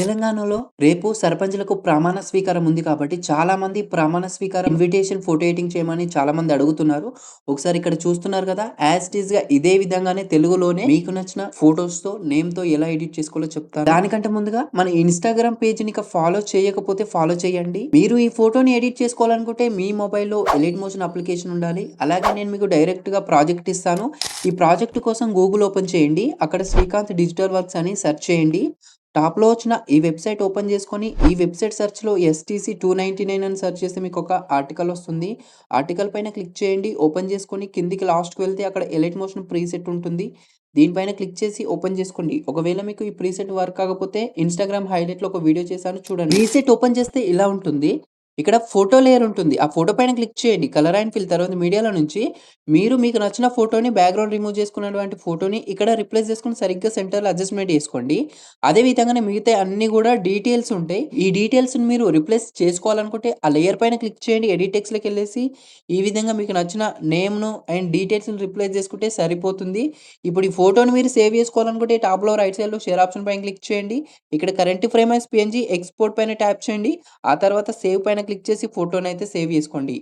తెలంగాణలో రేపు సర్పంచ్‌లకు ప్రమాణ స్వీకారం ఉంది కాబట్టి చాలామంది ప్రమాణ స్వీకారం ఇన్విటేషన్ ఫోటో ఎడిటింగ్ చేయమని చాలామంది అడుగుతున్నారు. ఒకసారి ఇక్కడ చూస్తున్నారు కదా! యాజ్ ఇట్ ఈస్‌గా ఇదే విధంగానే తెలుగులోనే మీకు నచ్చిన ఫోటోస్‌తో, నేమ్‌తో ఎలా ఎడిట్ చేసుకోవాలో చెప్తాను. దానికంటే ముందుగా మన ఇన్‌స్టాగ్రామ్ పేజ్‌ని ని ఫాలో చేయకపోతే ఫాలో చేయండి. మీరు ఈ ఫోటోని ఎడిట్ చేసుకోవాలనుకుంటే మీ మొబైల్‌లో ఎలిట్ మోషన్ అప్లికేషన్ ఉండాలి. అలాగే నేను మీకు డైరెక్ట్‌గా ప్రాజెక్ట్ ఇస్తాను. ఈ ప్రాజెక్ట్ కోసం గూగుల్ ఓపెన్ చేయండి. అక్కడ శ్రీకాంత్ డిజిటల్ వర్క్స్ అని సెర్చ్ చేయండి. టాప్‌లో వచ్చిన ఈ వెబ్‌సైట్ ఓపెన్ చేసుకొని, ఈ వెబ్‌సైట్ సెర్చ్‌లో ఎస్‌టీసీ 299 అని సెర్చ్ చేస్తే మీకు ఒక ఆర్టికల్ వస్తుంది. ఆర్టికల్ పైన క్లిక్ చేయండి. ఓపెన్ చేసుకొని కిందికి లాస్ట్‌కి వెళ్తే అక్కడ ఎలైట్ మోషన్ ప్రీసెట్ ఉంటుంది. దీనిపైన క్లిక్ చేసి ఓపెన్ చేసుకోండి. ఒకవేళ మీకు ఈ ప్రీసెట్ వర్క్ కాకపోతే ఇన్‌స్టాగ్రామ్ హైలైట్‌లో ఒక వీడియో చేశాను చూడండి. ప్రీసెట్ ఓపెన్ చేస్తే ఇలా ఉంటుంది. ఇక్కడ ఫోటో లేయర్ ఉంటుంది. ఆ ఫోటో పైన క్లిక్ చేయండి. కలర్ అండ్ ఫిల్ తర్వాత మీడియాలో నుంచి మీరు మీకు నచ్చిన ఫోటోని బ్యాక్‌గ్రౌండ్ రిమూవ్ చేసుకున్నటువంటి ఫోటోని ఇక్కడ రిప్లేస్ చేసుకొని సరిగ్గా సెంటర్‌లో అడ్జస్ట్‌మెంట్ చేసుకోండి. అదే విధంగానే మిగతా అన్నీ కూడా డీటెయిల్స్ ఉంటాయి. ఈ డీటెయిల్స్‌ని మీరు రిప్లేస్ చేసుకోవాలనుకుంటే ఆ లేయర్ పైన క్లిక్ చేయండి. ఎడిట్ టెక్స్ట్‌లోకెళ్ళేసి ఈ విధంగా మీకు నచ్చిన నేమ్‌ను అండ్ డీటెయిల్స్‌ని రిప్లేస్ చేసుకుంటే సరిపోతుంది. ఇప్పుడు ఈ ఫోటోని మీరు సేవ్ చేసుకోవాలనుకుంటే టాప్‌లో రైట్ సైడ్‌లో షేర్ ఆప్షన్ పైన క్లిక్ చేయండి. ఇక్కడ current frame as PNG export పైన ట్యాప్ చేయండి. ఆ తర్వాత సేవ్ పైన క్లిక్ చేసి ఫోటోనైతే సేవ్ చేసుకోండి.